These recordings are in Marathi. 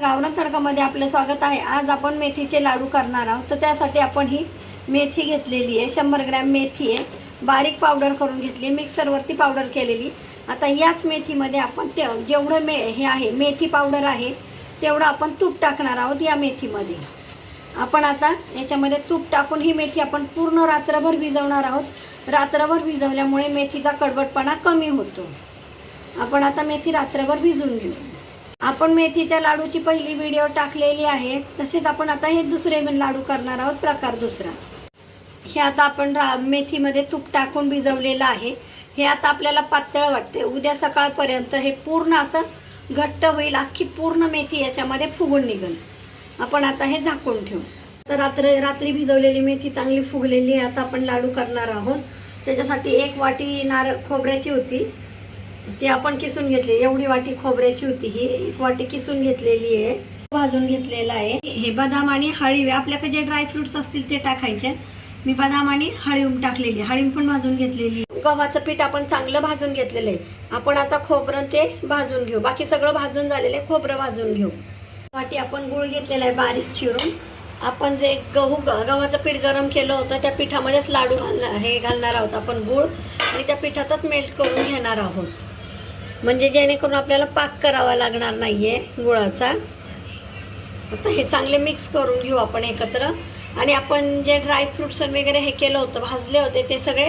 गावरान तडकामध्ये आपलं स्वागत आहे. आज आपण मेथीचे लाडू करणार आहोत. तर त्यासाठी आपण ही मेथी घेतलेली आहे. शंभर ग्रॅम मेथी आहे. बारीक पावडर करून घेतली मिक्सरवरती पावडर केलेली. आता याच मेथीमध्ये आपण ते जेवढं मे हे आहे मेथी पावडर आहे तेवढं आपण तूप टाकणार आहोत या मेथीमध्ये. आपण आता याच्यामध्ये तूप टाकून ही मेथी आपण पूर्ण रात्रभर भिजवणार आहोत. रात्रभर भिजवल्यामुळे मेथीचा कडबडपणा कमी होतो. आपण आता मेथी रात्रभर भिजून घेऊ. आपण मेथीच्या लाडूची पहिली व्हिडिओ टाकलेली आहे. तसेच आपण आता हे दुसरे लाडू करणार आहोत प्रकार दुसरा. हे आता आपण रा मेथीमध्ये तूप टाकून भिजवलेलं आहे. हे आता आपल्याला पातळ वाटते उद्या सकाळपर्यंत हे पूर्ण असं घट्ट होईल अख्खी पूर्ण मेथी याच्यामध्ये फुगून निघेल. आपण आता हे झाकून ठेवू. तर रात्र रात्री भिजवलेली मेथी चांगली फुगलेली आहे. आता आपण लाडू करणार आहोत. त्याच्यासाठी एक वाटी नारळ खोबऱ्याची होती. ती आपण किसून घेतली. एवढी वाटी खोबऱ्याची होती. ही एक वाटी किसून घेतलेली आहे. भाजून घेतलेला आहे. हे बदाम आणि हळीव आपल्याकडे जे ड्रायफ्रुट्स असतील ते टाकायचे. मी बदाम आणि हळीव टाकलेली. हळीव पण भाजून घेतलेली. गव्हाचं पीठ आपण चांगलं भाजून घेतलेलं आहे. आपण आता खोबरं ते भाजून घेऊ. बाकी सगळं भाजून झालेलं आहे. खोबरं भाजून घेऊ. वाटी आपण गुळ घेतलेला आहे बारीक चिरून. आपण जे गहू गव्हाचं पीठ गरम केलं होतं त्या पिठामध्येच लाडू घालणार हे घालणार आहोत आपण गुळ. आणि त्या पिठातच मेल्ट करून घेणार आहोत. म्हणजे जेणेकरून आपल्याला पाक करावा लागणार नाहीये गुळाचा. आता हे चांगले मिक्स करून घेऊ आपण एकत्र. आणि आपण जे ड्रायफ्रुट्स वगैरे हे केलं होतं भाजले होते ते सगळे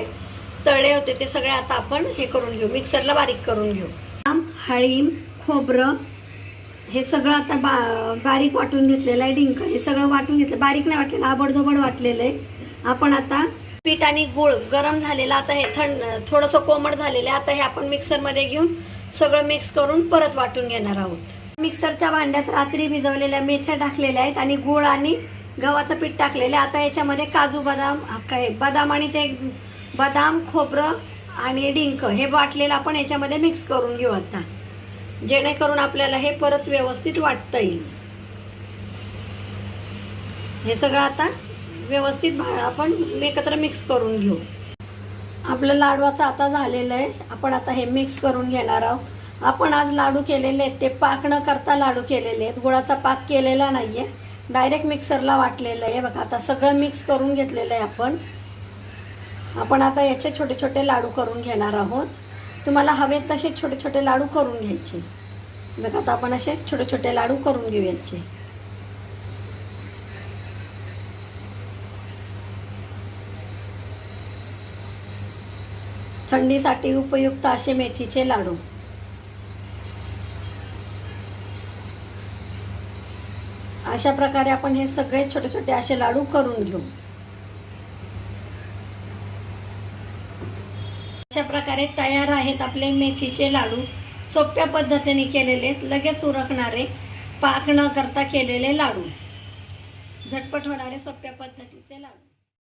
तळे होते ते सगळे आता आपण हे करून घेऊ. मिक्सरला बारीक करून घेऊ. आम हळीम खोबरं हे सगळं आता बा बारीक वाटून घेतलेलं आहे डिंक. हे सगळं वाटून घेतलं. बारीक नाही वाटलेलं आबडधोबड वाटलेलं आहे. आपण आता पीठ आणि गुळ गरम झालेला आता हे थंड थोडंसं कोमट झालेलं आहे. आता हे आपण मिक्सरमध्ये घेऊन सगळं मिक्स करून परत वाटून घेणार आहोत. मिक्सरच्या भांड्यात रात्री भिजवलेल्या मेथ्या टाकलेल्या आहेत आणि गुळ आणि गव्हाचं पीठ टाकलेलं आहे. आता याच्यामध्ये काजू बदाम काय बदाम आणि ते बदाम खोबरं आणि डिंक हे वाटलेलं आपण याच्यामध्ये मिक्स करून घेऊ आता. जेणेकरून आपल्याला हे परत व्यवस्थित वाटता येईल. हे सगळं आता व्यवस्थित भा- आपण एकत्र मिक्स करून घेऊ. आपलं लाडवाचं आता झालेलं आहे. आपण आता हे मिक्स करून घेणार आहोत. आपण आज लाडू केलेले आहेत. ते पाक न करता लाडू केलेले आहेत. गुळाचा पाक केलेला नाही आहे डायरेक्ट मिक्सरला वाटलेलं आहे. बघा आता सगळं मिक्स करून घेतलेलं आहे आपण. आपण आता याचे छोटे छोटे लाडू करून घेणार आहोत. तुम्हाला हवेत तसे छोटे छोटे लाडू करून घ्यायचे. बघा आता आपण असे छोटे छोटे लाडू करून घेऊ याचे थंडीसाठी उपयुक्त असे मेथीचे लाडू. अशा प्रकारे आपण हे सगळे छोटे छोटे असे लाडू करून घेऊ. अशा प्रकारे तयार आहेत आपले मेथीचे लाडू. सोप्या पद्धतीने केलेले लगेच उरकणारे पाक न करता केलेले लाडू. झटपट होणारे सोप्या पद्धतीचे लाडू.